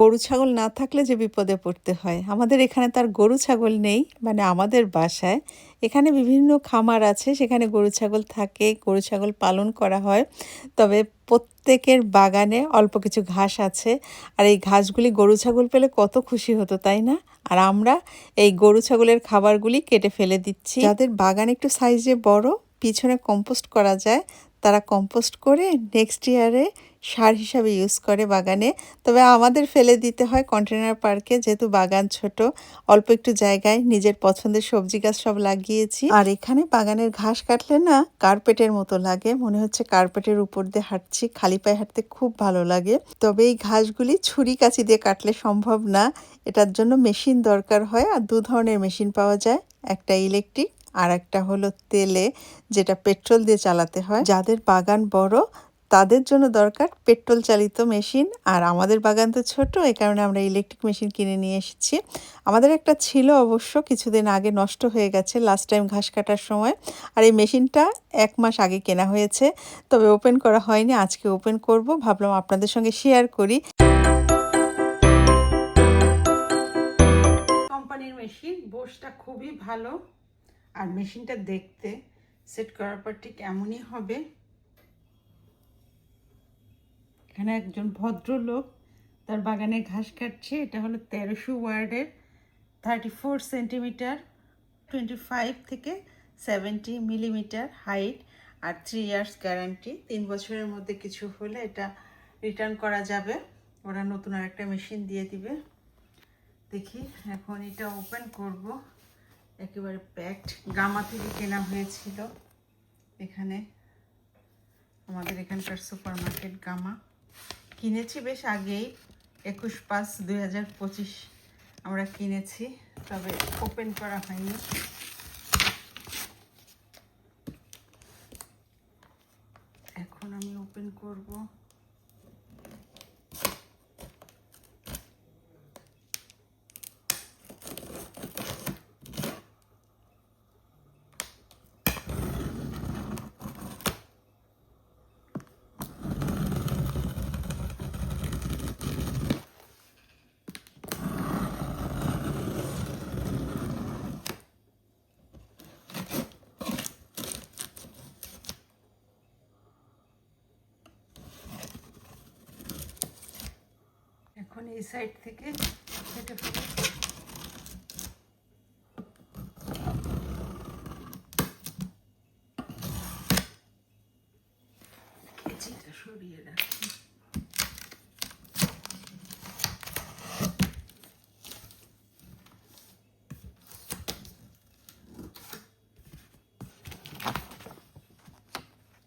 গরু, ছাগল না থাকলে যে বিপদে পড়তে হয়। আমাদের এখানে তার গরু, ছাগল নেই। মানে আমাদের বাসায় এখানে বিভিন্ন খামার আছে। সেখানে গরু, ছাগল থাকে, গরু, ছাগল পালন করা হয়। তবে প্রত্যেকের বাগানে অল্প কিছু ঘাস আছে। আর এই ঘাসগুলি গরু, ছাগল পেলে কত খুশি হতো, তাই না? আর আমরা এই গরু, ছাগলের খাবারগুলি কেটে ফেলে দিচ্ছি। যাদের বাগান একটু সাইজে বড়, পিছনে কম্পোস্ট করা যায়, তারা কম্পোস্ট করে নেক্সট ইয়ারে সার হিসাবে ইউজ করে বাগানে। তবে আমাদের ফেলে দিতে হয় কন্টেনার পার্কে যেহেতু বাগান ছোট, অল্প একটু জায়গায় নিজের পছন্দের সবজি গাছ সব লাগিয়েছি। আর এখানে বাগানের ঘাস কাটলে না কার্পেটের মতো লাগে, মনে হচ্ছে কার্পেটের উপর দিয়ে হাঁটছি, খালি পায়ে হাঁটতে খুব ভালো লাগে। তবে এই ঘাসগুলি ছুরি কাচি দিয়ে কাটলে সম্ভব না, এটার জন্য মেশিন দরকার হয়, আর দু ধরনের মেশিন পাওয়া যায়, একটা ইলেকট্রিক আর একটা হলো তেলে, যেটা পেট্রোল দিয়ে চালাতে হয়। যাদের বাগান বড় তাদের জন্য দরকার পেট্রোল চালিত মেশিন। আর আমাদের বাগান তো ছোট এই কারণে আমরা ইলেকট্রিক মেশিন কিনে নিয়ে এসেছি। আমাদের একটা ছিল অবশ্য কিছুদিন আগে নষ্ট হয়ে গেছে লাস্ট টাইম ঘাস কাটার সময়। আর এই মেশিনটা এক মাস আগে কেনা হয়েছে, তবে ওপেন করা হয়নি, আজকে ওপেন করব। ভাবলাম আপনাদের সঙ্গে শেয়ার করি। কোম্পানির মেশিন, বোসটা খুবই ভালো। আর মেশিনটা দেখতে সেট করার পর ঠিক এমনই হবে। এখানে একজন ভদ্রলোক তার বাগানে ঘাস কাটছে। এটা হলো তেরোশো ওয়ার্ডের thirty four centimetre twenty five থেকে সেভেন্টি মিলিমিটার হাইট আর থ্রি ইয়ার্স গ্যারান্টি তিন বছরের মধ্যে কিছু হলে এটা রিটার্ন করা যাবে। ওরা নতুন আর একটা মেশিন দিয়ে দিবে। দেখি, এখন এটা ওপেন করব। একেবারে প্যাকড গামা থেকে কেনা হয়েছিল। এখানে আমাদের এখানকার সুপার মার্কেট গামা। কিনেছি বেশ আগেই, একুশ পাঁচ দুই হাজার পঁচিশ। আমরা কিনেছি, তবে ওপেন করা হয়নি। এখন আমি ওপেন করব। এখন এই সাইড থেকে কেটে ফেলি কেচিটা সরিয়ে রাখি।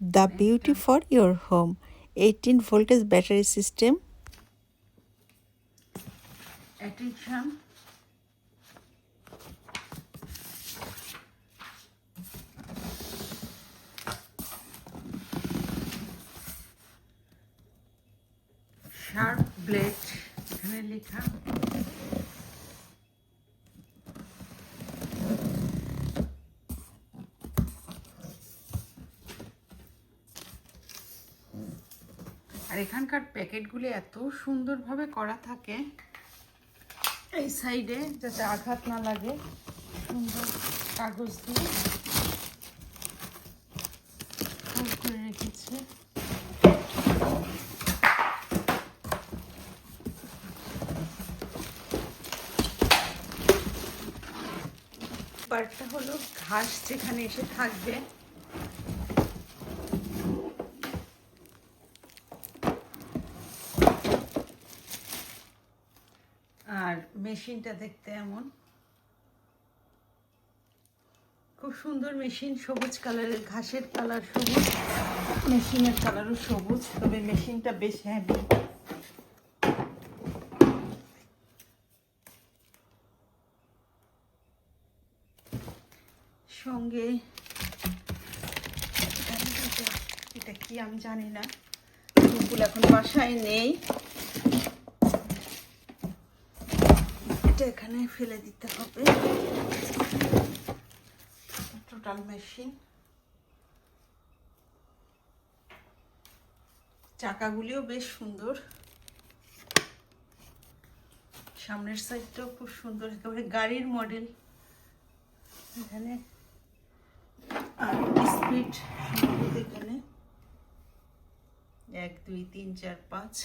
The beauty for your home eighteen voltage battery system sharp blade এখানে লেখা। আর এখানকার প্যাকেটগুলি এত সুন্দরভাবে করা থাকে, এই সাইডে যাতে আঘাত না লাগে, সুন্দর কাগজ দিয়ে। রেখেছে। পার্টটা হলো ঘাস যেখানে এসে থাকবে। আর মেশিনটা দেখতে এমন। খুব সুন্দর মেশিন, সবুজ কালারের, ঘাসের কালার সবুজ, মেশিনের কালারও সবুজ, তবে মেশিনটা বেশ হ্যাভি সঙ্গে এটা কি আমি জানি না। ফুল এখন বাসায় নেই। এটা এখানে ফেলে দিতে হবে। Total machine. চাকাগুলিও বেশ সুন্দর। সামনের সাইডটাও খুব সুন্দর। একেবারে গাড়ির মডেল এখানে আর স্পিড এখানে এক, দুই, তিন, চার, পাঁচ।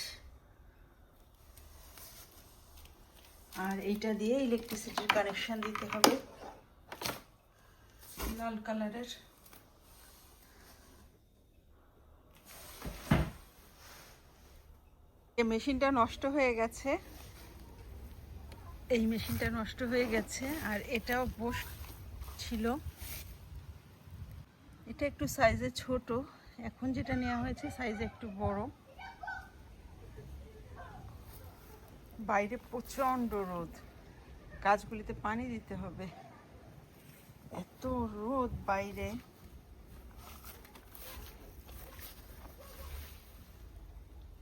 আর এইটা দিয়ে ইলেকট্রিসিটির কানেকশন দিতে হবে। লাল কালারের। এই মেশিনটা নষ্ট হয়ে গেছে। এই মেশিনটা নষ্ট হয়ে গেছে, আর এটাও বস ছিল এটা একটু সাইজে ছোট। এখন যেটা নেওয়া হয়েছে সাইজে একটু বড়। বাইরে প্রচণ্ড রোদ। গাছগুলিতে পানি দিতে হবে। এত রোদ বাইরে।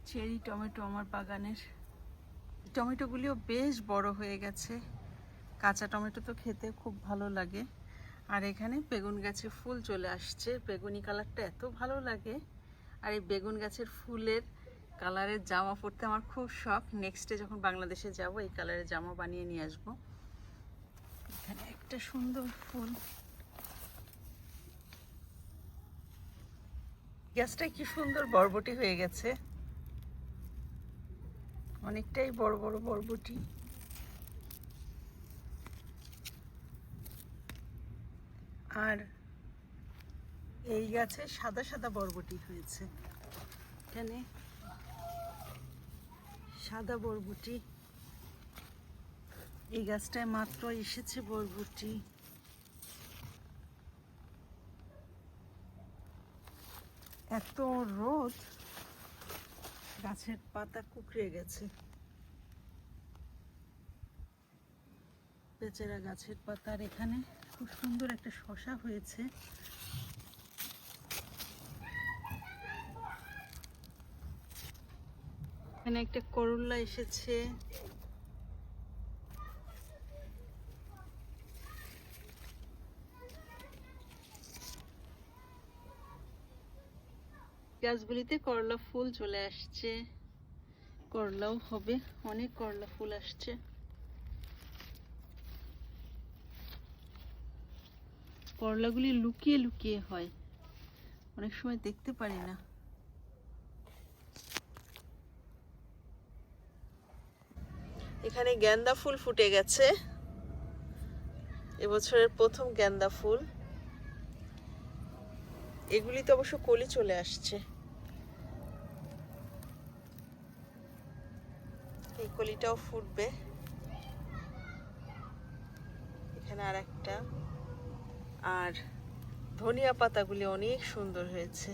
চেরি টমেটো আমার বাগানের। টমেটোগুলিও বেশ বড় হয়ে গেছে। কাঁচা টমেটো তো খেতে খুব ভালো লাগে। আর এখানে বেগুন গাছে ফুল চলে আসছে। বেগুনি কালারটা এত ভালো লাগে। আর এই বেগুন গাছের ফুলের কালারের জামা পরতে আমার খুব শখ। নেক্সটে যখন বাংলাদেশে যাব, এই কালারের জামা বানিয়ে নিয়ে আসব। এখানে একটা সুন্দর ফুল। গাছটা কি সুন্দর বরবটি হয়ে গেছে। অনেকটাই বড় বড় বরবটি। আর এই গাছে সাদা সাদা বরবটি হয়েছে। এখানে সাদা বরবটি। এই গাছটায় মাত্র এসেছে বরবটি। এত রোদ, গাছের পাতা কুকড়ে গেছে। বেচারা গাছের পাতার এখানে খুব সুন্দর একটা শশা হয়েছে। এখানে একটা করল্লা এসেছে। গাছগুলিতে করলা ফুল চলে আসছে। করলাও হবে, অনেক করলা ফুল আসছে। করলাগুলি লুকিয়ে লুকিয়ে হয়। অনেক সময় দেখতে পারি না। এখানে গ্যান্দা ফুল ফুটে গেছে। এবছরের প্রথম গ্যান্দা ফুল। এগুলি তো অবশ্য কলি চলে আসছে। এই কলিটাও ফুটবে। এখানে আর একটা আর ধনিয়া পাতাগুলি অনেক সুন্দর হয়েছে।